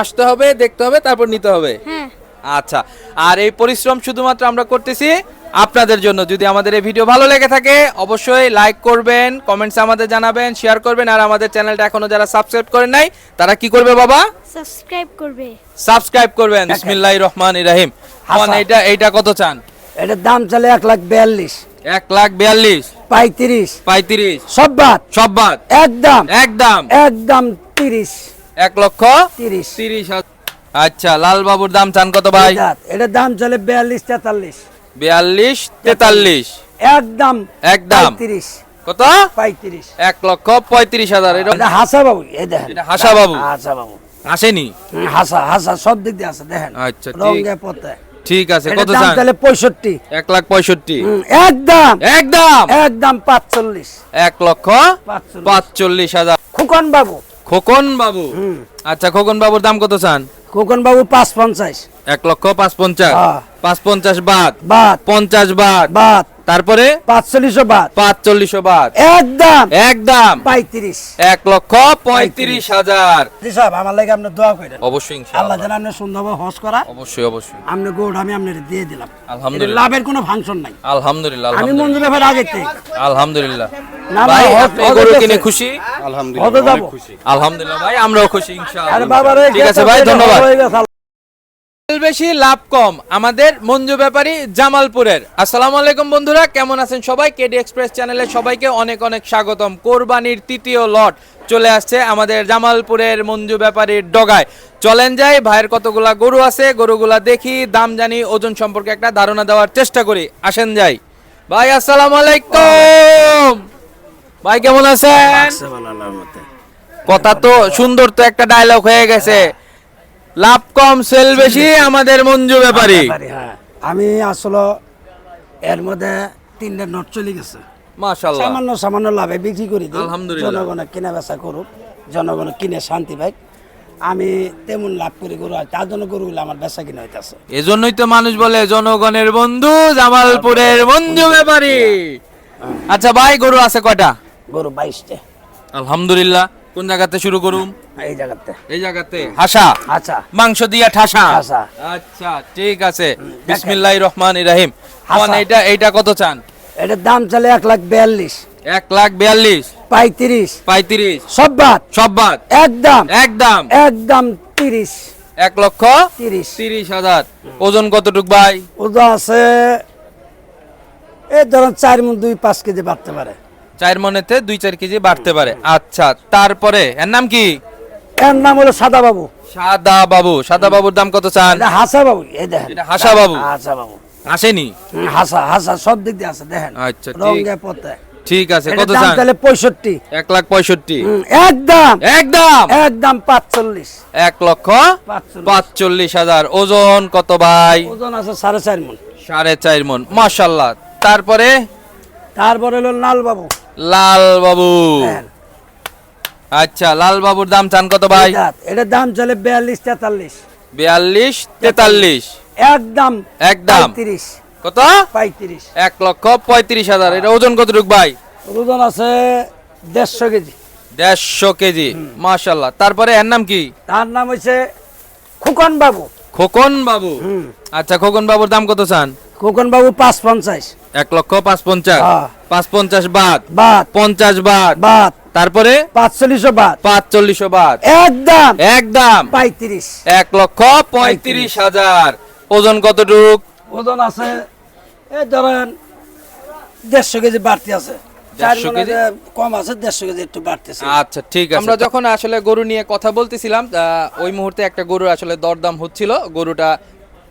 আসতে হবে দেখতে হবে তারপর নিতে হবে। হ্যাঁ। আচ্ছা আর এই পরিশ্রম শুধুমাত্র আমরা করতেছি আপনাদের জন্য। যদি আমাদের এই ভিডিও ভালো লেগে থাকে অবশ্যই লাইক করবেন কমেন্টস আমাদের জানাবেন শেয়ার করবেন আর আমাদের চ্যানেলটা এখনও যারা সাবস্ক্রাইব করেন নাই তারা কি করবে বাবা? সাবস্ক্রাইব করবে। সাবস্ক্রাইব করবেন। বিসমিল্লাহির রহমানির রহিম। হাসান। এইটা এইটা কত চান? এটার দাম চলে এক লাখ বিয়াল্লিশ। এক লাখ বিয়াল্লিশ। পঁয়ত্রিশ। পঁয়ত্রিশ। সব বাদ। সব বাদ। একদম। একদম। একদম তিরিশ। এক লক্ষ তিরিশ। তিরিশ আচ্ছা লাল বাবুর দাম চান কত ভাই? এটার- দাম চলে বিয়াল্লিশ তেতাল্লিশ। বিয়াল্লিশ তেতাল্লিশ। একদম একদম। তিরিশ কত? পঁয়ত্রিশ। এক লক্ষ পঁয়ত্রিশ হাজার। এটা হাসা বাবু এটা হাসা বাবু। হাসা বাবু। আসেনি হাসা হাসা সব দিক দিয়ে আছে দেখেন। আচ্ছা, ঠিক। রঙে পথে ঠিক আছে কত চান? চলে পঁয়ষট্টি। এক লাখ পঁয়ষট্টি। হুম, একদম একদম একদম পাঁচচল্লিশ। এক লক্ষ পাঁচচল্লিশ। পাঁচচল্লিশ হাজার। খোকন বাবু খোকন বাবু আচ্ছা খোকন বাবুর দাম কত চান? খোকন বাবু পাঁচ পঞ্চাশ এক লক্ষ পাঁচ পঞ্চাশ হ্যাঁ। পাঁচ পঞ্চাশ বাদ। বাদ। পঞ্চাশ বাদ। বাদ। তারপরে? পাঁচচল্লিশও বাদ। পাঁচচল্লিশশো বাদ। একদম। একদম। পঁয়ত্রিশ। এক লক্ষ পঁয়ত্রিশ হাজার। জি সাহেব আমার লাগে আপনি দোয়া করেন। অবশ্যই আল্লাহ যেন আপনি সুন্দরভাবে হজ করা অবশ্যই অবশ্যই। আপনি গোড আমি আপনার দিয়ে দিলাম। আলহামদুলিল্লাহ। লাভের কোনো ফাংশন নাই। আলহামদুলিল্লাহ আমি মঞ্জুর ব্যাপার আগে থেকে। আলহামদুলিল্লাহ। ভাই আপনি গরু কিনে গেছে। খুশি? হতে যাব আলহামদুলিল্লাহ ভাই আমরাও খুশি ইনশাআল্লাহ। ঠিক আছে ভাই ধন্যবাদ। গেছে, তেল বেশি লাভ কম। আমাদের মঞ্জু ব্যাপারী জামালপুরের। আসসালামু আলাইকুম বন্ধুরা কেমন আছেন সবাই? কেডি এক্সপ্রেস চ্যানেলে সবাইকে অনেক অনেক স্বাগতম। কোরবানির তৃতীয় লট চলে আসছে আমাদের জামালপুরের মঞ্জু ব্যাপারীর ডগায়। চলেন যাই ভাইয়ের কতগুলা গরু আছে গরুগুলা দেখি দাম জানি ওজন সম্পর্কে একটা ধারণা দেওয়ার চেষ্টা করি। আসেন যাই। ভাই আসসালামু আলাইকুম! ভাই কেমন আছেন। কথা তো সুন্দর তো একটা ডায়লগ হয়ে গেছে। লাভ কম সেল বেশি আমাদের মঞ্জু ব্যাপারী হ্যাঁ। আমি আসলে এর মধ্যে তিনটা নোট চলে গেছে। মাশাআল্লাহ। সামান্য সামান্য লাভে বিক্রি করি দিই আলহামদুলিল্লাহ। জনগণে কিনে বেচা করুক জনগণ কিনে শান্তি পাই। আমি তেমন লাভ করি গরু আর তার জন্য গরুগুলো আমার বেচা কিনা হইতাছে। এজন্যই তো মানুষ বলে জনগণের বন্ধু জামালপুরের মঞ্জু ব্যাপারী। আচ্ছা ভাই গরু আছে কয়টা? গরু বাইশটা। আলহামদুলিল্লাহ। কোন জায়গাতে শুরু করুম? এই জায়গাতে। এই জায়গাতে? হাসা? আচ্ছা মাংস দিয়া ঠাসা। আচ্ছা ঠিক আছে। বিসমিল্লাহির রহমানির রহিম। এখন এইটা এইটা কত চান? এটার দাম চলে এক লাখ বিয়াল্লিশ। এক লাখ বিয়াল্লিশ। পঁয়ত্রিশ। পঁয়ত্রিশ। সব বাদ। সব বাদ? একদম একদম একদম তিরিশ। এক লক্ষ তিরিশ। তিরিশ হাজার। ওজন কতটুক ভাই? ওজন আছে এই ধরুন চার দুই পাঁচ কেজি বাড়তে পারে। চার মনেতে দুই চার কেজি বাড়তে পারে। আচ্ছা তারপরে এর নাম কি? এর নাম হলো সাদা বাবু। সাদা বাবু। সাদা বাবুর দাম কত চান? হাসা বাবু এই দেখেন। এটা হাসা বাবু। হাসা বাবু। আসেনি হাসা হাসা সব দিক দিয়ে আছে দেখেন। আচ্ছা। রঙে পথে ঠিক আছে কত চান? তাহলে পঁয়ষট্টি। এক লাখ পঁয়ষট্টি। হুম, একদম। একদম? একদম পাঁচচল্লিশ। এক লক্ষ পাঁচচল্লিশ। পাঁচচল্লিশ হাজার। ওজন কত ভাই? ওজন আছে সাড়ে চার মন। সাড়ে চার মন। মাশাল্লাহ তারপরে? তারপরে হলো লাল বাবু। লাল বাবু হ্যাঁ, আচ্ছা লাল বাবুর দাম চান কত ভাই? এটার দাম চলে বিয়াল্লিশ তেতাল্লিশ। বিয়াল্লিশ তেতাল্লিশ। একদম একদম। তিরিশ কত? পঁয়ত্রিশ। এক লক্ষ পঁয়ত্রিশ হাজার। এটা ওজন কতটুক ভাই? ওজন আছে দেড়শো কেজি। দেড়শো কেজি। মাশাল্লাহ তারপরে এর নাম কি? তার নাম হচ্ছে খোকন বাবু খোকন বাবু আচ্ছা খোকন বাবুর দাম কত চান? খোকন বাবু পাঁচ পঞ্চাশ এক লক্ষ পাঁচ পঞ্চাশ হ্যাঁ। পাঁচ পঞ্চাশ বাদ। বাদ। পঞ্চাশ বাদ। বাদ। তারপরে? পাঁচচল্লিশও বাদ। পাঁচ চল্লিশশো বাদ। একদম। একদম। পঁয়ত্রিশ। এক লক্ষ পঁয়ত্রিশ হাজার। ওজন কতটুক? ওজন আছে এই ধরেন দেড়শো কেজি বাড়তি আছে। চার 150 কেজি? কম আছে দেড়শো কেজি একটু বাড়তেছে। আচ্ছা ঠিক আছে। আমরা যখন আসলে গরু নিয়ে কথা বলতেছিলাম ওই মুহূর্তে একটা গরুর আসলে দরদাম হচ্ছিল। গরুটা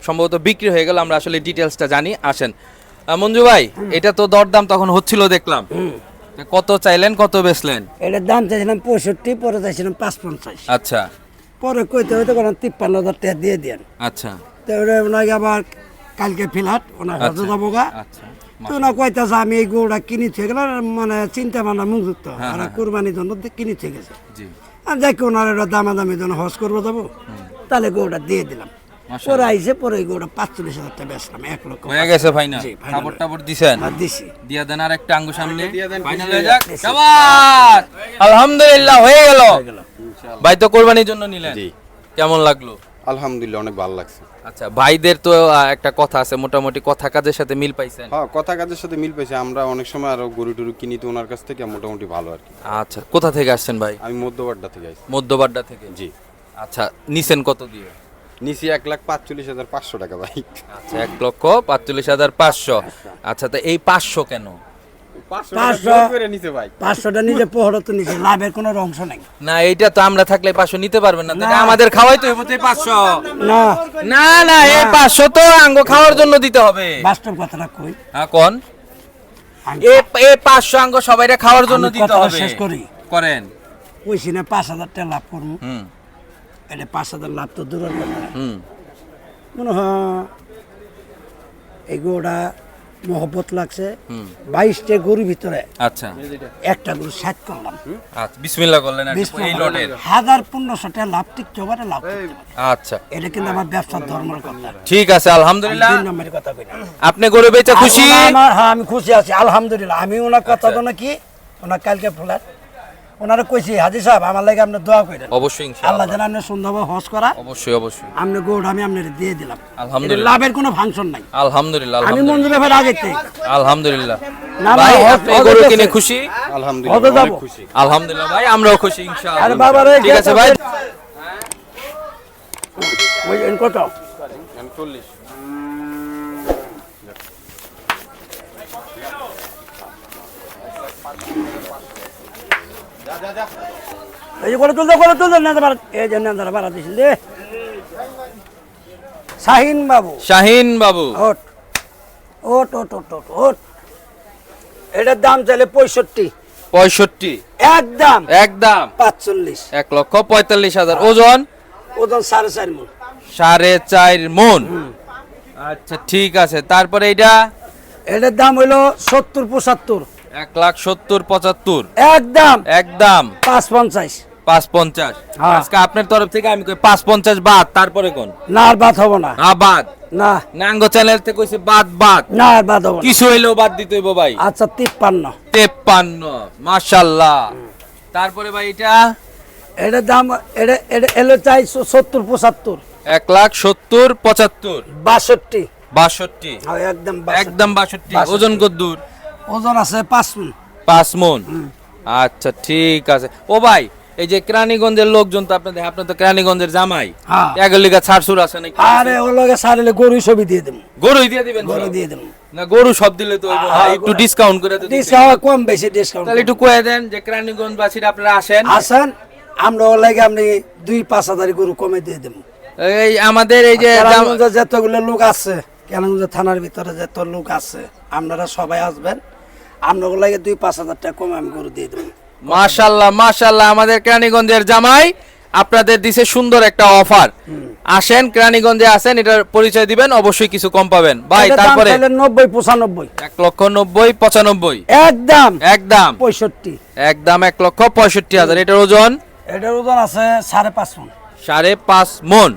সম্ভবত বিক্রি হয়ে গেল আমরা আসলে ডিটেলসটা জানি। আসেন। মঞ্জু ভাই এটা তো দরদাম তখন হচ্ছিল দেখলাম। কত চাইলেন কত বেচলেন? এটার দাম চাইছিলাম পঁয়ষট্টি পরে চাইছিলাম পাঁচ পঞ্চাশ আচ্ছা। পরে কইতে হইতে কোনো তিপ্পান্ন হাজার টাকা দিয়ে দেন। আচ্ছা। তো ওটা ওনাকে আবার কালকে ফিলাট ওনার কাছে যাব গা। আচ্ছা। তো ওনা কইতাছে আমি এই গরুটা কিনি থেকে গেলাম মানে চিন্তা ভাবনা মুগ্ধ আর কোরবানির জন্য তো কিনি থেকে গেছে। জি। আর যাই ওনার একটা দামাদামি জন্য হজ করব যাব। তাহলে গরুটা দিয়ে দিলাম। মাশাআল্লাহ। আইসে পরে এই পাঁচচল্লিশ হাজার টাকা বেচলাম এক লক্ষ হয়ে গেছে ফাইনাল জি, final দিছেন? দিছি। দিয়া দেন আর একটা আঙ্গু সামনে। ফাইনাল হয়ে যাক। শাবাশ! আলহামদুলিল্লাহ হয়ে গেল। ভাই তো কোরবানির জন্য নিলেন। কেমন লাগল? আলহামদুলিল্লাহ অনেক ভালো লাগছে। আচ্ছা ভাইদের তো একটা কথা আছে মোটামুটি কথা কাজের সাথে মিল পাইছেন। হ্যাঁ কথা কাজের সাথে মিল পাইছে। আমরা অনেক সময় আরও গরু টরু কিনি তো ওনার কাছ থেকে মোটামুটি ভালো আর কি। আচ্ছা কোথা থেকে আসছেন ভাই? আমি মধ্যবাড্ডা থেকে আসছি। মধ্যবাড্ডা থেকে? জি। আচ্ছা নিছেন কত দিয়ে? নিচে এক লাখ পাঁচচল্লিশ হাজার পাঁচশো টাকা ভাই। আচ্ছা এক লক্ষ পাঁচচল্লিশ হাজার পাঁচশো। আচ্ছা তো এই পাঁচশো কেন? না এইটা তো আমরা থাকলে পাঁচশো নিতে পারবেন না আমাদের খাওয়াই তো পাঁচশো। না। না না এই পাঁচশো তো আঙ্গ খাওয়ার জন্য দিতে হবে। বাস্তব কথাটা কই? হ্যাঁ কোন? এ পাঁচশো আঙ্গ সবাইরে খাওয়ার জন্য দিতে হবে। শেষ করি। করেন। না পাঁচ হাজার টাকা লাভ করব। হুম। এটা পাঁচ হাজার লাভ তো দূরের কথা। মনে হয় এই গরুটা মহব্বত লাগছে। বাইশটা গরুর ভিতরে আচ্ছা। একটা গরু সাত করলাম। আচ্ছা বিসমিল্লাহ করলেন এই লটের। হাজার পনেরোশো টাকা লাভ টিকতে পারে লাভ আচ্ছা। এটা কিন্তু আমার ব্যবসার ধর্মের কথা। ঠিক আছে আলহামদুলিল্লাহ। কথা কই আপনি গরু বেচে খুশি? হ্যাঁ আমি খুশি আছি আলহামদুলিল্লাহ। আমি ওনার কথা তো নাকি ওনার কালকে ফ্ল্যাট ওনারা কইছি হাজি সাহেব আমার লাগে আপনি দোয়া করেন অবশ্যই আল্লাহ ইনশাআল্লাহ যেন আপনি সুন্দরভাবে হজ করা অবশ্যই অবশ্যই। আপনি গোড় আমি আপনার দিয়ে দিলাম। আলহামদুলিল্লাহ। লাভের কোনো ফাংশন নাই। আলহামদুলিল্লাহ আমি মঞ্জুর ভাই আগে থেকে। আলহামদুলিল্লাহ। ভাই আপনি গরু কিনে খুশি? আলহামদুলিল্লাহ? খুশি। আলহামদুলিল্লাহ ভাই আমরাও খুশি আরে বাবা রে ঠিক আছে ভাই। ওই এন কত? চল্লিশ এই যে করে তুলতে করে তুলতে না বাড়া এই যে না বাড়া দিছিল রে শাহিন বাবু। শাহিন বাবু। ওট ওট ওট ওট ওট ওট। এটার দাম চাইলে পঁয়ষট্টি। পঁয়ষট্টি। একদম একদম পাঁচচল্লিশ। এক লক্ষ পঁয়তাল্লিশ হাজার। ওজন? ওজন সাড়ে চার মন। সাড়ে চার মন। আচ্ছা ঠিক আছে। তারপরে এটা এটার দাম হইল সত্তর পঁচাত্তর। এক লাখ সত্তর পঁচাত্তর। একদম। একদম। পাঁচ পঞ্চাশ পাঁচ পঞ্চাশ হ্যাঁ। আজকে আপনার তরফ থেকে আমি কই পাঁচ পঞ্চাশ বাদ তারপরে কোন? না আর বাদ হব না। না বাদ। না। নাঙ্গ চ্যানেল থেকে কইছে বাদ বাদ। না আর বাদ হব কিছু হইলেও বাদ দিতে হইব ভাই। আচ্ছা তিপ্পান্ন। তেপ্পান্ন মাশাল্লাহ। তারপরে ভাই এটা? এটার দাম এটা এটা এলো চাই সত্তর পঁচাত্তর। এক লাখ সত্তর পঁচাত্তর। বাষট্টি। বাষট্টি। হ্যাঁ, একদম একদম বাষট্টি। ওজন কদ্দুর। ওজন আছে পাঁচ মন। পাঁচ মন? আচ্ছা ঠিক আছে। ও ভাই এই যে কেরানীগঞ্জের লোকজন তো আপনাদের আপনার তো কেরানীগঞ্জের জামাই। হ্যাঁ। এগুলিকা ছাড়সুর আছে নাকি? আরে ওর লগে সারিলে গরু ছবি দিয়ে দেবো। গরুই দিয়ে দিবেন গরু? দিয়ে দেবো। না গরু সব দিলে তো হ্যাঁ, একটু ডিসকাউন্ট করে দিতে ডিসকাউন্ট কম বেশি ডিসকাউন্ট তাহলে একটু কয়ে দেন যে কেরানীগঞ্জ বাসীরা আপনারা আসেন। আসেন আমরা ওর লাগে আপনি দুই পাঁচ হাজার গরু কমে দিয়ে দেবো। এই আমাদের এই যে যতগুলো লোক আছে কেরানীগঞ্জ থানার ভিতরে যত লোক আছে আপনারা সবাই আসবেন। ওর লাগে দুই পাঁচ হাজার টাকা কমে আমি গরু দিয়ে দেবো। মাশাল্লাহ মাশাল্লাহ আমাদের কেরানীগঞ্জের জামাই আপনাদের দিছে সুন্দর একটা অফার। আসেন কেরানীগঞ্জে আসেন এটার পরিচয় দিবেন অবশ্যই কিছু কম পাবেন। ভাই তারপরে নব্বই পঁচানব্বই। এক লক্ষ নব্বই পঁচানব্বই। একদম। একদম। পঁয়ষট্টি। একদম এক লক্ষ পঁয়ষট্টি হাজার। এটার ওজন? এটার ওজন আছে সাড়ে পাঁচ মন। সাড়ে পাঁচ মন।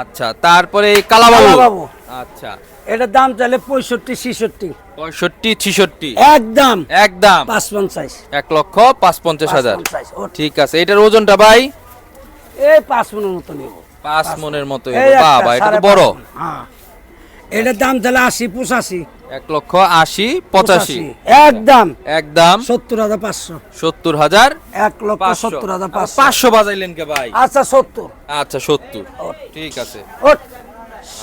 আচ্ছা তারপরে কালাবাবু। আচ্ছা। এটার দাম চাইলে পঁয়ষট্টি ছিষট্টি। পঁয়ষট্টি ছিষট্টি। একদম। একদম। পাঁচ পঞ্চাশ এক লক্ষ পাঁচ পঞ্চাশ হাজার ঠিক আছে এটার ওজনটা ভাই? এই পাঁচ মনের মতো নেব। পাঁচ মনের মতো বাবা এটা তো বড়। হ্যাঁ। এটার দাম তাহলে আশি পঁচাশি। এক লক্ষ আশি পঁচাশি। একদম। একদম। সত্তর হাজার পাঁচশো। সত্তর হাজার এক লক্ষ সত্তর হাজার পাঁচশো। পাঁচশো বাজাইলেন কে ভাই? আচ্ছা সত্তর। আচ্ছা সত্তর। ঠিক আছে।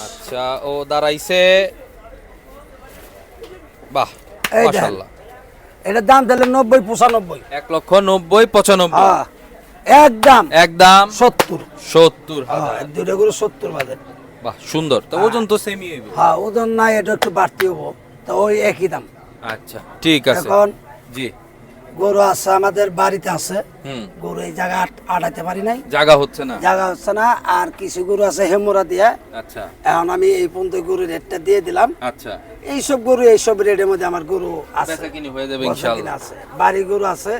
আচ্ছা ও দাঁড়াইছে। বাহ দেখেন। এটার দাম তাহলে নব্বই পঁচানব্বই। এক লক্ষ নব্বই পঁচানব্বই। হ্যাঁ একদম একদম সত্তর। সত্তর হ্যাঁ হাজার দুইটা করে সত্তর বাজার বাহ সুন্দর। তো ওজন তো সেমি হইব। হ্যাঁ ওজন নাই এটা একটু বাড়তি হব তো ওই একই দাম। আচ্ছা ঠিক আছে। এখন জি। গরু আছে আমাদের বাড়িতে আছে। গরু এই জায়গা আটাইতে পারি নাই। জায়গা হচ্ছে না? জায়গা হচ্ছে না আর কিছু গরু আছে হেমুরা দিয়ে। আচ্ছা। এখন আমি এই পর্যন্ত গরুর রেটটা দিয়ে দিলাম। আচ্ছা। এইসব গরু এইসব রেটের মধ্যে আমার গরু আছে। হয়ে যাবে ইনশাআল্লাহ। আছে। বাড়ি গরু আছে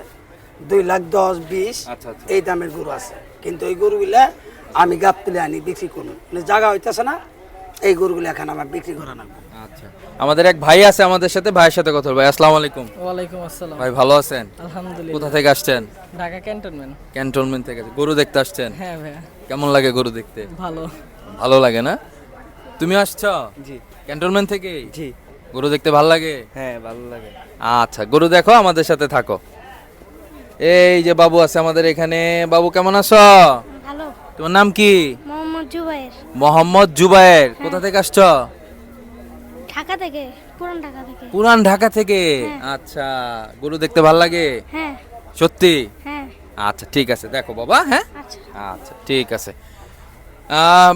দুই লাখ দশ বিশ। আচ্ছা, আচ্ছা। এই দামের গরু আছে। কিন্তু ওই গরুগুলা আমি গাপ তুলে আনি বিক্রি করুন। মানে জায়গা হইতেছে না এই গরুগুলো এখন আমার বিক্রি করা লাগবে। আচ্ছা। আমাদের এক ভাই আছে আমাদের সাথে ভাইয়ের সাথে কথা বলব। ভাই আসসালামু আলাইকুম। ওয়ালাইকুম আসসালাম। ভাই ভালো আছেন? আলহামদুলিল্লাহ। কোথা থেকে আসছেন? ঢাকা ক্যান্টনমেন্ট। ক্যান্টনমেন্ট থেকে। গরু দেখতে আসছেন? হ্যাঁ ভাইয়া। কেমন লাগে গরু দেখতে? ভালো। ভালো লাগে না? তুমি আসছো? জি। ক্যান্টনমেন্ট থেকে জি। গরু দেখতে ভালো লাগে? হ্যাঁ ভালো লাগে। আচ্ছা গরু দেখো আমাদের সাথে থাকো। এই যে বাবু আছে আমাদের এখানে। বাবু কেমন আছো? ভালো। তোমার নাম কি? মোহাম্মদ জুবাইর মোহাম্মদ জুবায়ের কোথা থেকে আসছো? ঢাকা থেকে পুরান ঢাকা থেকে। পুরান ঢাকা থেকে? হ্যাঁ। আচ্ছা গরু দেখতে ভালো লাগে? হ্যাঁ। সত্যি? হ্যাঁ। আচ্ছা ঠিক আছে দেখো বাবা হ্যাঁ? আচ্ছা। আচ্ছা ঠিক আছে।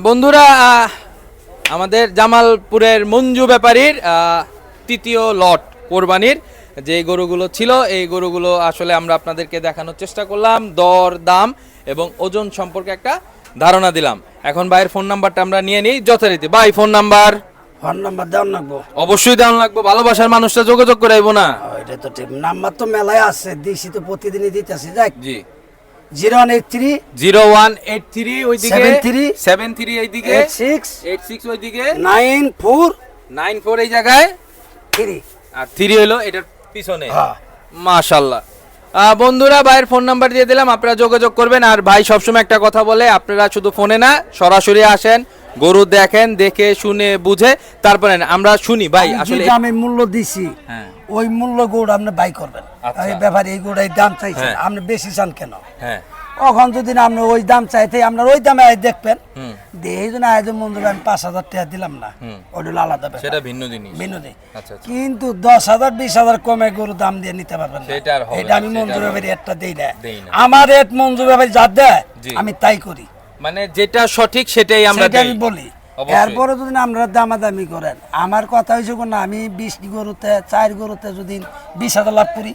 বন্ধুরা আমাদের জামালপুরের মঞ্জু ব্যাপারীর তৃতীয় লট কোরবানির যে গরুগুলো ছিল এই গরুগুলো আসলে আমরা আপনাদেরকে দেখানোর চেষ্টা করলাম। দর দাম এবং ওজন সম্পর্কে একটা ধারণা দিলাম। এখন ভাইয়ের ফোন নাম্বারটা আমরা নিয়ে নিই যথারীতি। ভাই ফোন নাম্বার ফোন নাম্বার দেওয়ার লাগবো? অবশ্যই দেওয়া লাগবে ভালোবাসার মানুষটা যোগাযোগ করে আইবো না। এটা তো ঠিক। নাম্বার তো মেলায় আছে দিছি তো প্রতিদিনই দিতেছি। যাক জি। Zero one eight three zero one eight three ওইদিকে 73 সেভেন থ্রি এইদিকে এইট সিক্স এইট সিক্স ওইদিকে নাইন ফোর নাইন ফোর এই জায়গায়। থ্রি। আর থ্রি হলো এটার পিছনে। হ্যাঁ। মাশাল্লাহ। বন্ধুরা ভাইয়ের ফোন নাম্বার দিয়ে দিলাম আপনারা যোগাযোগ করবেন। আর ভাই সবসময় একটা কথা বলে আপনারা শুধু ফোনে না সরাসরি আসেন গরু দেখেন দেখে শুনে বুঝে তারপরে। আমরা শুনি। ভাই আসলে আমি মূল্য দিছি হ্যাঁ। ওই মূল্য গুড় আপনি বাই করবেন। আচ্ছা। এই ব্যাপারে এই গুড় এই দাম চাইছেন হ্যাঁ। আপনি বেশি চান কেন? হ্যাঁ। কখন যদি আপনি ওই দাম চাইতে আপনার ওই দামে দেখবেন। জন্য আয়োজন আমি পাঁচ হাজার টাকা দিলাম না। হুম। ওটা হলো আলাদা সেটা ভিন্ন জিনিস। বিনোদী আচ্ছা আচ্ছা। কিন্তু দশ হাজার বিশ হাজার কমে গরু দাম দিয়ে নিতে পারবেন সেটা এটা আমি মঞ্জুর ব্যাপারে একটা দেই না। আমার রেট মঞ্জুর ব্যাপারে যা দেয় আমি তাই করি। মানে যেটা সঠিক সেটাই আমরা আমি বলি। এরপরে যদি আপনারা দামাদামি করেন আমার কথা হয়েছে না আমি বিশ গরুতে চার গরুতে যদি বিশ হাজার লাভ করি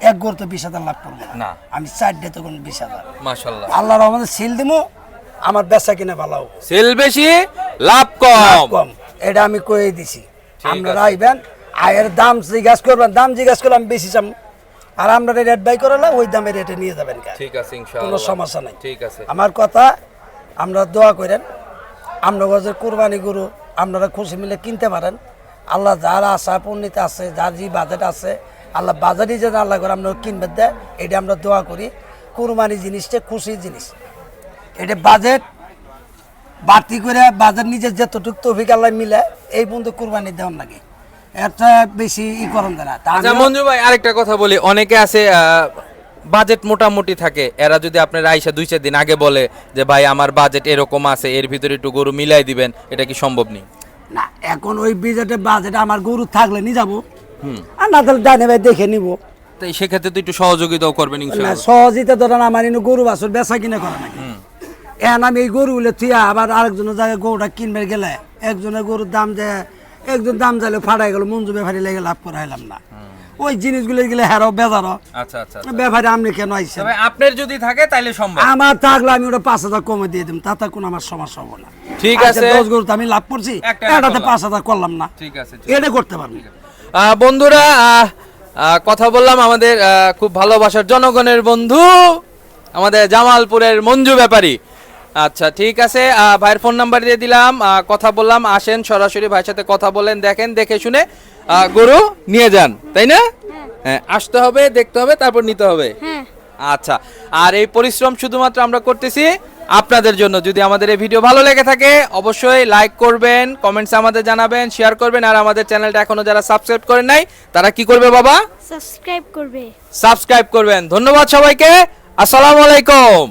এক গরুতে বিশ হাজার লাভ করব না। আমি চারটে তখন বিশ হাজার। আল্লাহর আমাদের সিল দিমু আমার বেচা কিনে ভালো। সেল বেশি লাভ কম। কম এটা আমি কয়ে দিছি। আপনারা। আইবেন আয়ের দাম জিজ্ঞাসা করবেন দাম জিজ্ঞাসা করলে আমি বেশি চাম। আর আপনারা রেট বাই করালে ওই দামে রেটে নিয়ে যাবেন ঠিক আছে কোনো সমস্যা নাই। ঠিক আছে। আমার কথা আমরা দোয়া করেন আমরা যে কোরবানি গরু আপনারা খুশি মিলে কিনতে পারেন। আল্লাহ যার আশা পূর্ণিতে আছে যার যে বাজেট আছে আল্লাহ বাজারই যেন আল্লাহ করে আমরা কিনবে দেয় এটা আমরা দোয়া করি। কোরবানি জিনিসটা খুশি জিনিস। এটা বাজেট বাড়তি করে বাজার নিজের যতটুকু তৌফিক আল্লাহ মিলে এই পর্যন্ত কোরবানি দেওয়ার লাগে এটা বেশি ই করেন না আচ্ছা মঞ্জু ভাই আরেকটা কথা বলি। অনেকে আছে বাজেট মোটামুটি থাকে। এরা যদি আপনার আইসা দুই চার দিন আগে বলে যে ভাই আমার বাজেট এরকম আছে এর ভিতরে একটু গরু মিলাই দিবেন এটা কি সম্ভব নেই? না এখন ওই বিজেটে বাজেট আমার গরু থাকলে নিয়ে যাব। আর না তাহলে ডানে ভাই দেখে নিবো। তাই সেক্ষেত্রে তো একটু সহযোগিতাও করবেন ইনশাআল্লাহ। ধরেন আমার গরু বাছুর বেচা কিনে করে নাকি। এখন আমি এই গরু গরুগুলো থুয়া আবার আরেকজনের জায়গায় গরুটা কিনবে গেলে একজনের গরুর দাম যে একজন দাম চাইলে ফাটাই গেল মঞ্জু ব্যাপারী লেগে লাভ করে হইলাম না। ওই জিনিসগুলো গেলে হেরো বেজারো আচ্ছা আচ্ছা ব্যাপারে আপনি কেন আইসেন তবে আপনার যদি থাকে তাইলে সম্ভব। আমার থাকলে আমি ওটা পাঁচ হাজার কমে দিয়ে দিম তাতে কোনো আমার সমস্যা হবে না। ঠিক আছে। দশ গরু তো আমি লাভ করছি এটাতে করলাম। পাঁচ হাজার করলাম না। ঠিক আছে এটা করতে পারবি বন্ধুরা কথা বললাম আমাদের খুব ভালোবাসার জনগণের বন্ধু আমাদের জামালপুরের মঞ্জু ব্যাপারী। আচ্ছা ঠিক আছে। ভাইয়ের ফোন নাম্বার দিয়ে দিলাম। কথা বললাম আসেন সরাসরি ভাইয়ের সাথে কথা বলেন দেখেন দেখে শুনে গরু নিয়ে যান তাই না? হ্যাঁ। আসতে হবে দেখতে হবে তারপর নিতে হবে। হ্যাঁ। আচ্ছা আর এই পরিশ্রম শুধুমাত্র আমরা করতেছি আপনাদের জন্য। যদি আমাদের এই ভিডিও ভালো লেগে থাকে অবশ্যই লাইক করবেন কমেন্টস আমাদের জানাবেন শেয়ার করবেন আর আমাদের চ্যানেলটা এখনও যারা সাবস্ক্রাইব করেন নাই তারা কি করবে বাবা? সাবস্ক্রাইব করবে। সাবস্ক্রাইব করবেন। ধন্যবাদ সবাইকে। আসসালামু আলাইকুম।